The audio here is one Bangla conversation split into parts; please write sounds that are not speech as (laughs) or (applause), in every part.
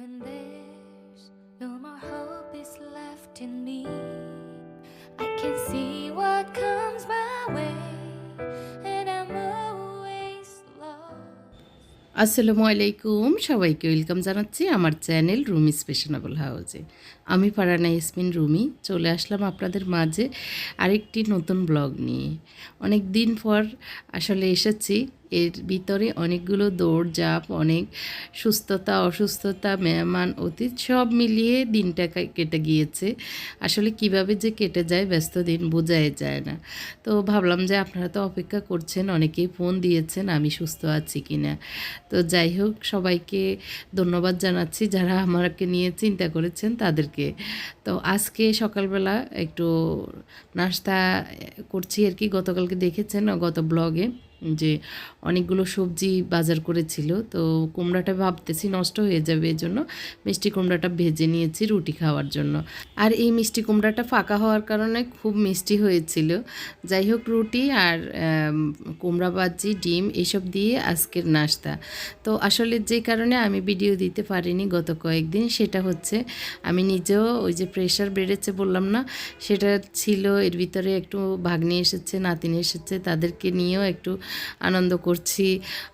When there's no more hope is left in me, I can see what comes my way, and I'm always lost. আসসালামু আলাইকুম সবাইকে ওয়েলকাম জানাচ্ছি আমার চ্যানেল রুমি স্পেশনেবল হাউসে আমি পারানা ইসমিন রুমি চলে আসলাম আপনাদের মাঝে আরেকটি নতুন ব্লগ নিয়ে অনেক দিন পর আসলে এসেছি এর ভিতরে অনেকগুলো দৌড়ঝাঁপ অনেক সুস্থতা, অসুস্থতা মেহমান অতীত সব মিলিয়ে দিনটা কেটে গিয়েছে। আসলে কীভাবে যে কেটে যায় ব্যস্ত দিন বোঝাই যায় না। তো ভাবলাম যে আপনারা তো অপেক্ষা করছেন, অনেকেই ফোন দিয়েছেন আমি সুস্থ আছি কি না তো যাই হোক, সবাইকে ধন্যবাদ জানাচ্ছি যারা আমাকে নিয়ে চিন্তা করেছেন তাদেরকে। তো আজকে সকালবেলা একটু নাস্তা করছি আর কি, গতকালকে দেখেছেন গত ব্লগে। যে অনেকগুলো সবজি বাজার করেছিল, তো কুমড়াটা ভাবতেছি নষ্ট হয়ে যাবে এই জন্য মিষ্টি কুমড়াটা ভেজে নিয়েছি রুটি খাওয়ার জন্য। আর এই মিষ্টি কুমড়াটা ফাঁকা হওয়ার কারণে খুব মিষ্টি হয়েছিল। যাই হোক, রুটি আর কুমড়া বাজি ডিম এসব দিয়ে আজকের নাস্তা। তো আসলে যে কারণে আমি ভিডিও দিতে পারিনি গত কয়েকদিন সেটা হচ্ছে আমি নিজেও ওই যে প্রেশার বেড়েছে বললাম না, সেটা ছিল এর ভিতরে একটু ভাগ্নি এসেছে, নাতিনি এসেছে, তাদেরকে নিয়েও একটু আনন্দ করছি।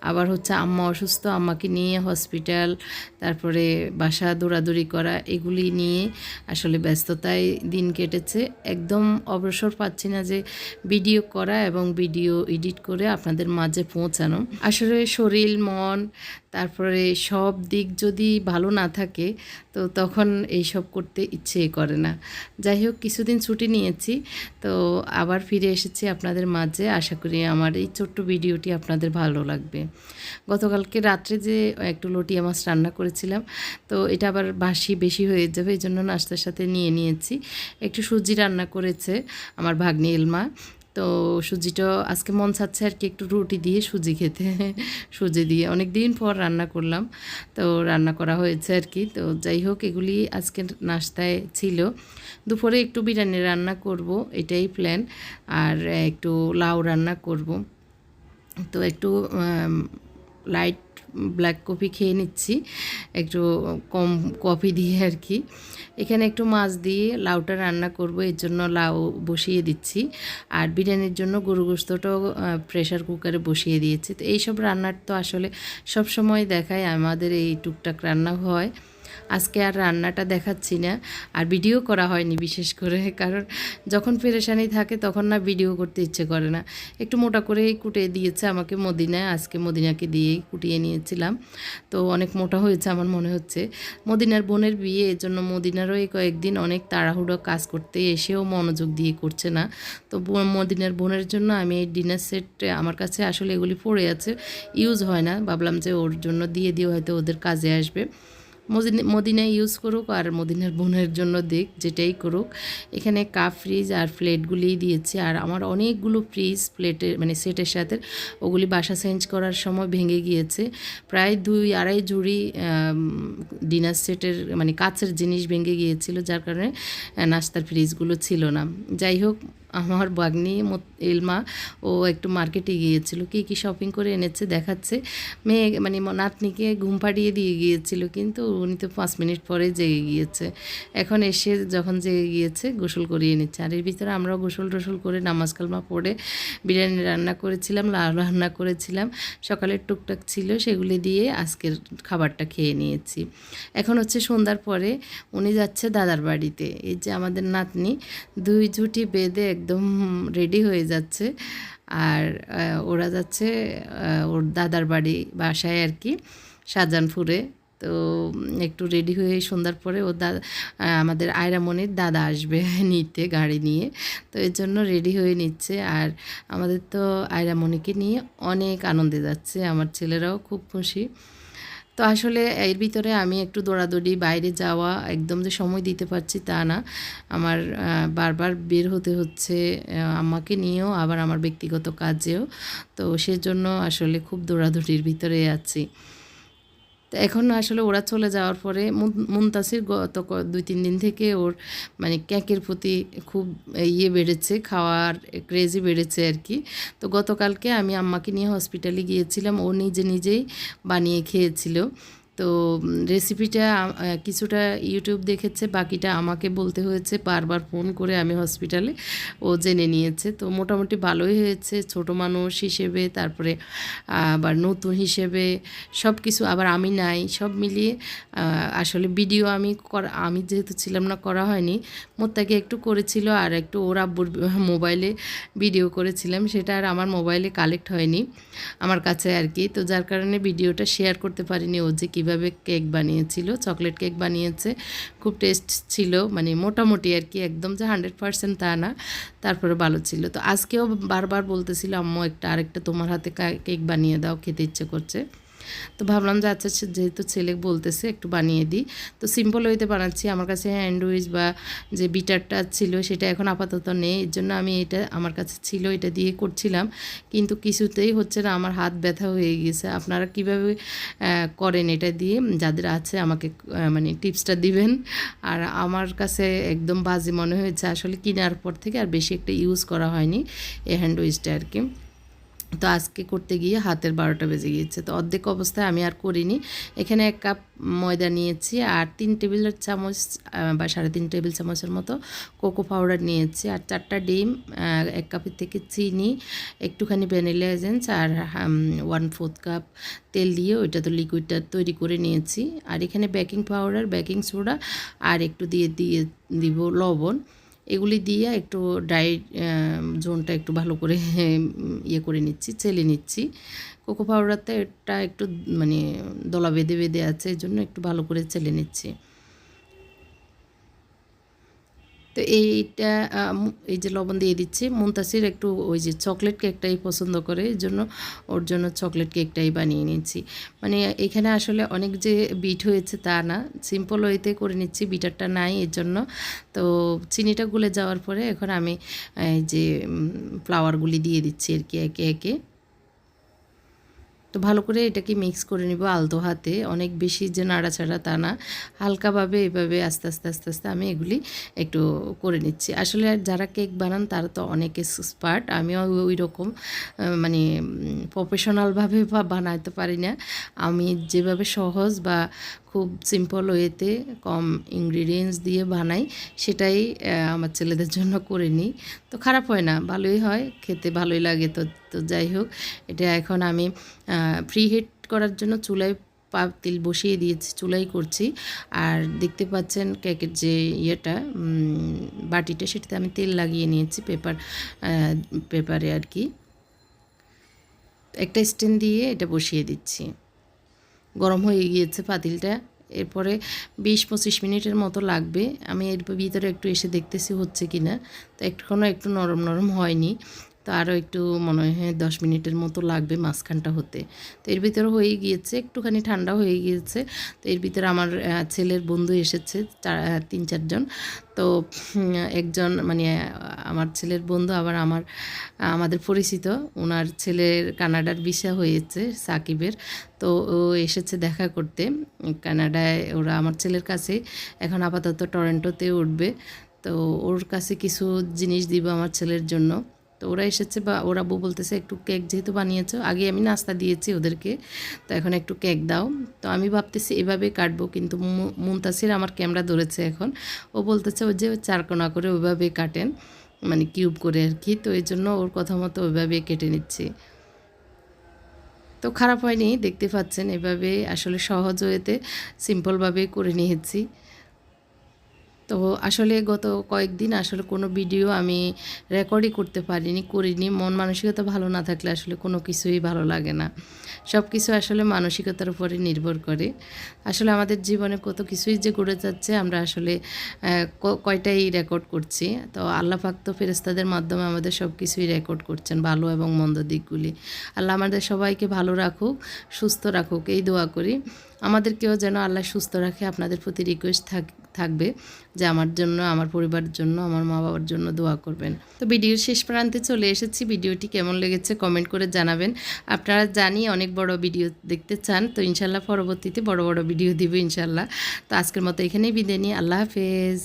আবার হচ্ছে আম্মা অসুস্থ, আম্মাকে নিয়ে হসপিটাল তারপরে বাসা দৌড়াদৌড়ি করা, এগুলি নিয়ে আসলে ব্যস্ততায় দিন কেটেছে। একদম অবসর পাচ্ছি না যে ভিডিও করা এবং ভিডিও এডিট করে আপনাদের মাঝে পৌঁছানো। আসলে শরীর, মন, তারপরে সব দিক যদি ভালো না থাকে, তো তখন এইসব করতে ইচ্ছে করে না। যাই হোক, কিছুদিন ছুটি নিয়েছি, তো আবার ফিরে এসেছি আপনাদের মাঝে। আশা করি আমার এই ছোট্ট ভিডিওটি আপনাদের ভালো লাগবে। গতকালকে রাত্রে যে একটু লটিয়া মাছ রান্না করেছিলাম, তো এটা আবার বাসি বেশি হয়ে যাবে এই জন্য নাস্তার সাথে নিয়ে নিয়েছি। একটু সুজি রান্না করেছে আমার ভাগ্নি এলমা। তো সুজিটা আজকে মন চাচ্ছে আর কি একটু রুটি দিয়ে সুজি খেতে, সুজি দিয়ে। অনেক দিন পর রান্না করলাম, তো রান্না করা হয়েছে আর কি। তো যাই হোক, এগুলি আজকে নাস্তায় ছিল। দুপুরে একটু বিরিয়ানি রান্না করব, এটাই প্ল্যান আর একটু লাউ রান্না করব। তো একটু লাইট ব্ল্যাক কফি খেয়ে নিচ্ছি। একটু কম কফি দিয়ে আর কি। এখানে একটু মাছ দিয়ে লাউটা রান্না করব, এর জন্য লাউ বসিয়ে দিচ্ছি। আর বিরিয়ানির জন্য গরু গোস্তটাও প্রেশার কুকারে বসিয়ে দিয়েছি। তো এইসব রান্নার তো আসলে সব সময় দেখায় আমাদের এই টুকটাক রান্না হয়। আজকে আর রান্নাটা দেখাচ্ছি না, আর ভিডিও করা হয়নি বিশেষ করে, কারণ যখন পেরেশানি থাকে তখন না ভিডিও করতে ইচ্ছে করে না। একটু মোটা করেই কুটে দিয়েছে আমাকে মদিনায় আজকে মদিনাকে দিয়েই কুটিয়ে নিয়েছিলাম। তো অনেক মোটা হয়েছে আমার মনে হচ্ছে। মদিনার বোনের বিয়ে এর জন্য মদিনারও এই কয়েকদিন অনেক তাড়াহুড়ো কাজ করতে এসেও মনোযোগ দিয়ে করছে না। তো মদিনার বোনের জন্য আমি এই ডিনার সেট আমার কাছে আসলে এগুলি পড়ে আছে, ইউজ হয় না। ভাবলাম যে ওর জন্য দিয়ে দিয়ে হয়তো ওদের কাজে আসবে। মদিনায় ইউজ করুক আর মদিনার বোনের জন্য দিক, যেটাই করুক। এখানে কাপ ফ্রিজ আর প্লেটগুলি দিয়েছি। আর আমার অনেকগুলো ফ্রিজ প্লেটের মানে সেটের সাথে ওগুলি বাসা চেঞ্জ করার সময় ভেঙে গিয়েছে। প্রায় দুই আড়াই জুড়ি ডিনার সেটের মানে কাচের জিনিস ভেঙে গিয়েছিল, যার কারণে নাস্তার ফ্রিজগুলো ছিল না। যাই হোক আমার বাগনি এলমা ও একটু মার্কেটে গিয়েছিল। কি কি শপিং করে এনেছে দেখাচ্ছে। মেয়ে মানে নাতনিকে ঘুম পাড়িয়ে দিয়ে গিয়েছিল, কিন্তু উনি তো পাঁচ মিনিট পরে জেগে গিয়েছে। এখন এসে যখন জেগে গিয়েছে, গোসল করিয়ে নিচ্ছে। আর এর ভিতরে আমরাও গোসল টোসল করে নামাজ কালমা পড়ে বিরিয়ানি রান্না করেছিলাম, লাউ রান্না করেছিলাম। সকালের টুকটাক ছিল, সেগুলি দিয়ে আজকের খাবারটা খেয়ে নিয়েছি। এখন হচ্ছে সন্ধ্যার পরে উনি যাচ্ছে দাদার বাড়িতে। এই যে আমাদের নাতনি, দুই জুটি বেঁধে একদম রেডি হয়ে যাচ্ছে। আর ওরা যাচ্ছে ওর দাদার বাড়ি বাসায় আর কি, শাহজাহানপুরে। তো একটু রেডি হয়ে সন্ধ্যার পরে ও দাদা আমাদের আয়রামনির দাদা আসবে (laughs) নিতে গাড়ি নিয়ে। তো এর জন্য রেডি হয়ে নিচ্ছে। আর আমাদের তো আয়রামণিকে নিয়ে অনেক আনন্দে যাচ্ছে। আমার ছেলেরাও খুব খুশি। তো আসলে, এর ভিতরে আমি একটু দৌড়াদৌড়ি, বাইরে যাওয়া, একদম যে সময় দিতে পারছি তা না। আমার বারবার বের হতে হচ্ছে আমাকে নিয়েও, আবার আমার ব্যক্তিগত কাজেও। তো সেজন্য আসলে খুব দৌড়াদৌড়ির ভিতরে আছি। তো এখন আসলে ওরা চলে যাওয়ার পরে মুনতাসির গত দুই তিন দিন থেকে ওর মানে ক্যাকের প্রতি খুব ইয়ে বেড়েছে, খাওয়ার ক্রেজি বেড়েছে আর কি। তো গতকালকে আমি আম্মাকে নিয়ে হসপিটালে গিয়েছিলাম, ও নিজে নিজেই বানিয়ে খেয়েছিল। তো রেসিপিটা কিছুটা ইউটিউব দেখেছে, বাকিটা আমাকে বলতে হয়েছে, বারবার ফোন করে আমি হসপিটালে ও জেনে নিয়েছে। তো, মোটামুটি ভালোই হয়েছে, ছোট মানুষ হিসেবে, তারপরে আবার নতুন হিসেবে সব কিছু আবার আমি নাই, সব মিলিয়ে আসলে ভিডিও আমি করা, আমি যেহেতু ছিলাম না, করা হয়নি, মোত্তাকে একটু করেছিল, আর একটু ওর আব্বুর (laughs) মোবাইলে ভিডিও করেছিলাম, সেটা আর আমার মোবাইলে কালেক্ট হয়নি, আমার কাছে আর কি। তো, যার কারণে ভিডিওটা শেয়ার করতে পারিনি ও যে কীভাবে কেক বানিয়েছিল, চকলেট কেক বানিয়েছে, খুব টেস্ট ছিল মানে মোটামুটি আর কি, একদম যে হান্ড্রেড পার্সেন্ট তা না, তারপরে ভালো ছিল। তো আজকেও বারবার বলতেছিল, আম্মু, একটা আরেকটা তোমার হাতে কেক বানিয়ে দাও, খেতে ইচ্ছে করছে। তো ভাবলাম যে আচ্ছা যেহেতু ছেলে বলতেছে, একটু বানিয়ে দিই। তো সিম্পল ওয়েতে বানাচ্ছি। আমার কাছে হ্যান্ডউইচ বা যে বিটারটা ছিল, সেটা এখন আপাতত নেই। এর জন্য আমি এটা আমার কাছে ছিল, এটা দিয়ে করছিলাম। কিন্তু কিছুতেই হচ্ছে না, আমার হাত ব্যথা হয়ে গেছে। আপনারা কীভাবে করেন এটা দিয়ে? যাদের আছে, আমাকে মানে টিপসটা দিবেন। আর আমার কাছে একদম বাজে মনে হয়েছে। আসলে কেনার পর থেকে আর বেশি একটা ইউজ করা হয়নি, এই হ্যান্ডউইচটা আর কি। তো আজকে করতে গিয়ে হাতের বারোটা বেজে গিয়েছে। তো অর্ধেক অবস্থায় আমি আর করিনি। এখানে এক কাপ ময়দা নিয়েছি আর তিন টেবিল চামচ, বা সাড়ে তিন টেবিল চামচের মতো কোকো পাউডার নিয়েছি আর চারটা ডিম এক কাপের থেকে চিনি, একটুখানি ভ্যানিলা এজেন্স আর ওয়ান ফোর্থ কাপ তেল দিয়ে ওইটা তো লিকুইডটা তৈরি করে নিয়েছি। আর এখানে বেকিং পাউডার বেকিং সোডা আর একটু দিয়ে দিয়ে দিব লবণ। এগুলি দিয়ে একটু ড্রাই জোনটা একটু ভালো করে (laughs) ইয়ে করে নিচ্ছি, চেলে নিচ্ছি। কোকো পাউডারটা এটা একটু মানে দলা বেঁধে বেঁধে আছে এই জন্য একটু ভালো করে চেলে নিচ্ছি। তো এইটা এই যে লবণ দিয়ে দিচ্ছি। মুনতাসির একটু ওই যে চকলেট কেকটাই পছন্দ করে এই জন্য ওর জন্য চকলেট কেকটাই বানিয়ে নিচ্ছি। মানে এখানে আসলে অনেক যে বিট হয়েছে তা না। সিম্পল ওয়েতে করে নিচ্ছি, বিটারটা নাই এর জন্য। তো চিনিটা গুলে যাওয়ার পরে এখন আমি, এই যে ফ্লাওয়ারগুলি দিয়ে দিচ্ছি আর কি একে একে। তো ভালো করে এটাকে মিক্স করে নিব আলতো হাতে। অনেক বেশি যে নাড়াচাড়া তা না। হালকাভাবে এভাবে আস্তে আস্তে আস্তে আস্তে আমি এগুলি একটু করে নিচ্ছি। আসলে যারা কেক বানান তারা তো অনেক স্পার্ট আমিও ওই রকম মানে প্রফেশনালভাবে বা বানাইতে পারি না। আমি যেভাবে সহজ বা খুব সিম্পল ওয়েতে কম ইনগ্রিডিয়েন্টস দিয়ে বানাই, সেটাই আমার ছেলেদের জন্য করে নিই। তো খারাপ হয় না, ভালোই হয়, খেতে ভালোই লাগে তো তো যাই হোক। এটা এখন আমি ফ্রি হিট করার জন্য চুলায় পাতিল বসিয়ে দিয়েছি, চুলাই করছি। আর দেখতে পাচ্ছেন কেকের যে ইয়েটা বাটিটা, সেটাতে আমি তেল লাগিয়ে নিয়েছি পেপার পেপারে আর কি। একটা স্ট্যান্ড দিয়ে এটা বসিয়ে দিচ্ছি। গরম হয়ে গিয়েছে পাতিলটা। এরপরে বিশ পঁচিশ মিনিটের মতো লাগবে। আমি এর ভিতরে একটু এসে দেখতেছি হচ্ছে কিনা। না তো এখনও একটু নরম নরম হয়নি। তো আরও একটু মনে হয় দশ মিনিটের মতো লাগবে মাঝখানটা হতে। তো এর ভিতরে হয়ে গিয়েছে, একটুখানি ঠান্ডা হয়ে গিয়েছে। তো এর ভিতরে আমার ছেলের বন্ধু এসেছে তিন চারজন। তো একজন মানে আমার ছেলের বন্ধু, আবার আমার আমাদের পরিচিত। ওনার ছেলের কানাডার ভিসা হয়েছে সাকিবের। তো ও এসেছে দেখা করতে। কানাডায় ওরা আমার ছেলের কাছে এখন আপাতত টরেন্টোতে উঠবে। তো ওর কাছে কিছু জিনিস দিব আমার ছেলের জন্য। তো ওরা এসেছে বা ওরা বউ বলতেছে, একটু কেক যেহেতু বানিয়েছো, আগে আমি নাস্তা দিয়েছি ওদেরকে, তো এখন একটু কেক দাও। তো আমি ভাবতেছি এভাবে কাটবো, কিন্তু মুমতাসির আমার ক্যামেরা ধরেছে এখন। ও বলতেছে ও যে চারকোনা করে ওইভাবে কাটেন মানে কিউব করে আর কি, তো এই জন্য ওর কথা মতো ওইভাবে কেটে নিচ্ছি। তো খারাপ হয়নি, দেখতে পাচ্ছেন এভাবে আসলে সহজ হয়েতে সিম্পলভাবে করে নিয়েছি। তো আসলে গত কয়েকদিন আসলে কোনো ভিডিও আমি রেকর্ডই করতে পারিনি, করিনি। মন মানসিকতা ভালো না থাকলে আসলে কোনো কিছুই ভালো লাগে না। সব কিছু আসলে মানসিকতার উপরে নির্ভর করে। আসলে আমাদের জীবনে কত কিছুই যে ঘুরে যাচ্ছে, আমরা আসলে কয়টাই রেকর্ড করছি। তো আল্লাহ পাক তো ফেরেস্তাদের মাধ্যমে আমাদের সব কিছুই রেকর্ড করছেন ভালো এবং মন্দ দিকগুলি। আল্লাহ আমাদের সবাইকে ভালো রাখুক, সুস্থ রাখুক, এই দোয়া করি। আমাদেরকেও যেন আল্লাহ সুস্থ রাখে, আপনাদের প্রতি রিকোয়েস্ট থাক থাকবে যে আমার জন্য, আমার পরিবারের জন্য, আমার মা বাবার জন্য দোয়া করবেন। তো ভিডিওর শেষ প্রান্তে চলে এসেছি। ভিডিওটি কেমন লেগেছে কমেন্ট করে জানাবেন। আপনারা জানি অনেক বড় ভিডিও দেখতে চান, তো ইনশাল্লাহ পরবর্তীতে বড় বড় ভিডিও দিব ইনশাল্লাহ। তো আজকের মতো এখানেই বিদায় নিই। আল্লাহ হাফেজ।